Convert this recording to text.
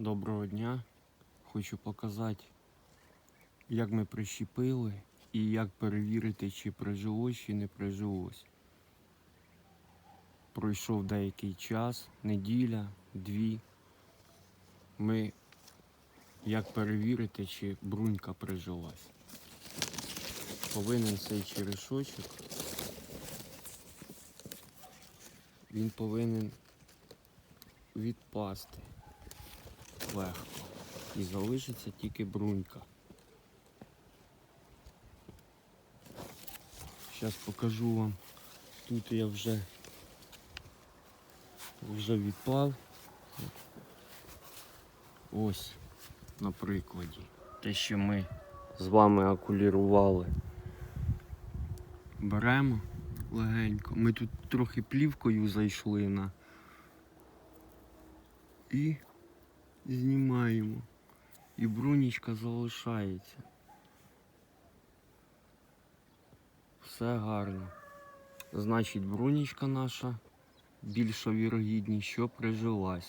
Доброго дня. Хочу показати, як ми прищепили і як перевірити, чи прижилось, чи не прижилось. Пройшов деякий час, неділя, дві. Ми як перевірити, чи брунька прижилась. Повинен цей черешочок. Він повинен відпасти легко. І залишиться тільки брунька. Зараз покажу вам. Тут я вже вже відпав. Ось на прикладі. Те, що ми з вами окулірували. Беремо легенько. Ми тут трохи плівкою зайшли на і знімаємо. І брунічка залишається. Все гарно. Значить, брунічка наша більша вірогідність, що прижилась.